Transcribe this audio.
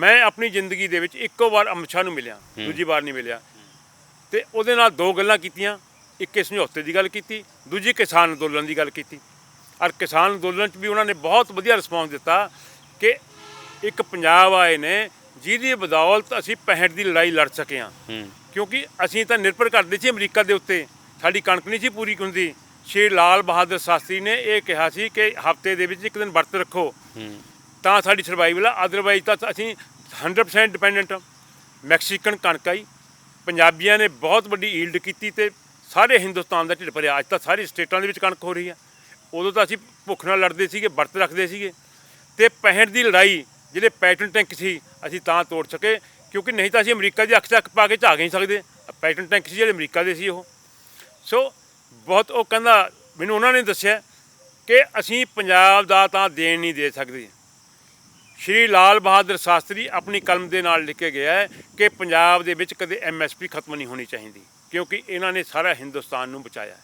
ਮੈਂ ਆਪਣੀ ਜ਼ਿੰਦਗੀ ਦੇ ਵਿੱਚ ਇੱਕੋ ਵਾਰ ਅਮਿਤ ਸ਼ਾਹ ਨੂੰ ਮਿਲਿਆ ਦੂਜੀ ਵਾਰ ਨਹੀਂ ਮਿਲਿਆ। ਤੇ ਉਹਦੇ ਨਾਲ ਦੋ ਗੱਲਾਂ ਕੀਤੀਆਂ ਇੱਕ ਇਹ ਸਮਝੌਤੇ ਦੀ ਗੱਲ ਕੀਤੀ ਦੂਜੀ ਕਿਸਾਨ ਅੰਦੋਲਨ ਦੀ ਗੱਲ ਕੀਤੀ। ਔਰ ਕਿਸਾਨ ਅੰਦੋਲਨ 'ਚ ਵੀ ਉਹਨਾਂ ਨੇ ਬਹੁਤ ਵਧੀਆ ਰਿਸਪੌਂਸ ਦਿੱਤਾ ਕਿ ਇੱਕ ਪੰਜਾਬ ਆਏ ਨੇ ਜਿਹਦੀ ਬਦੌਲਤ ਅਸੀਂ 65 ਦੀ ਲੜਾਈ ਲੜ ਸਕੇ ਹਾਂ। ਹੂੰ। ਕਿਉਂਕਿ ਅਸੀਂ ਤਾਂ ਨਿਰਭਰ ਕਰਦੇ ਸੀ ਅਮਰੀਕਾ ਦੇ ਉੱਤੇ। ਸਾਡੀ ਕਣਕ ਨਹੀਂ ਸੀ ਪੂਰੀ ਹੁੰਦੀ। ਸ਼੍ਰੀ ਲਾਲ ਬਹਾਦਰ ਸ਼ਾਸਤਰੀ ਨੇ ਇਹ ਕਿਹਾ ਸੀ ਕਿ ਹਫ਼ਤੇ ਦੇ ਵਿੱਚ ਇੱਕ ਦਿਨ ਵਰਤ ਰੱਖੋ। ਤਾਂ ਸਾਡੀ ਸਰਵਾਈਵਲ ਆ। ਅਦਰਵਾਈਜ਼ ਤਾਂ ਅਸੀਂ 100% ਡਿਪੈਂਡੈਂਟ ਮੈਕਸੀਕਨ ਕਣਕ ਆਈ ਪੰਜਾਬੀਆਂ ਨੇ ਬਹੁਤ ਵੱਡੀ ਈਲਡ ਕੀਤੀ ਤੇ ਸਾਰੇ ਹਿੰਦੁਸਤਾਨ ਦਾ ਢਿੱਡ ਭਰਿਆ। ਅੱਜ ਤਾਂ ਸਾਰੀ ਸਟੇਟਾਂ ਦੇ ਵਿੱਚ ਕਣਕ ਹੋ ਰਹੀ ਆ। ਉਦੋਂ ਤਾਂ ਅਸੀਂ ਭੁੱਖ ਨਾਲ ਲੜਦੇ ਸੀਗੇ, ਵਰਤ ਰੱਖਦੇ ਸੀਗੇ। ਤੇ 65 ਦੀ ਲੜਾਈ, ਜਿਹੜੇ ਪੈਟਰਨ ਟੈਂਕ ਸੀ, ਅਸੀਂ ਤਾਂ ਤੋੜ ਸਕੇ। ਕਿਉਂਕਿ ਨਹੀਂ ਤਾਂ ਅਸੀਂ ਅਮਰੀਕਾ ਦੀ ਅੱਖ 'ਚ ਅੱਖ ਪਾ ਕੇ ਝਾਕ ਨਹੀਂ ਸਕਦੇ। ਪੈਟਰਨ ਟੈਂਕ ਸੀ ਜਿਹੜੇ ਅਮਰੀਕਾ ਦੇ ਸੀ ਉਹ। ਸੋ ਬਹੁਤ ਉਹ ਕਹਿੰਦਾ, ਮੈਨੂੰ ਉਹਨਾਂ ਨੇ ਦੱਸਿਆ ਕਿ ਅਸੀਂ ਪੰਜਾਬ ਦਾ ਤਾਂ ਦੇਣ ਨਹੀਂ ਦੇ ਸਕਦੇ। ਸ਼੍ਰੀ ਲਾਲ ਬਹਾਦਰ ਸ਼ਾਸਤਰੀ ਆਪਣੀ ਕਲਮ ਦੇ ਨਾਲ ਲਿਖ ਕੇ ਗਿਆ ਹੈ ਕਿ ਪੰਜਾਬ ਦੇ ਵਿੱਚ ਕਦੇ ਐਮਐਸਪੀ ਖਤਮ ਨਹੀਂ ਹੋਣੀ ਚਾਹੀਦੀ, ਕਿਉਂਕਿ ਇਹਨਾਂ ਨੇ ਸਾਰਾ ਹਿੰਦੁਸਤਾਨ ਨੂੰ ਬਚਾਇਆ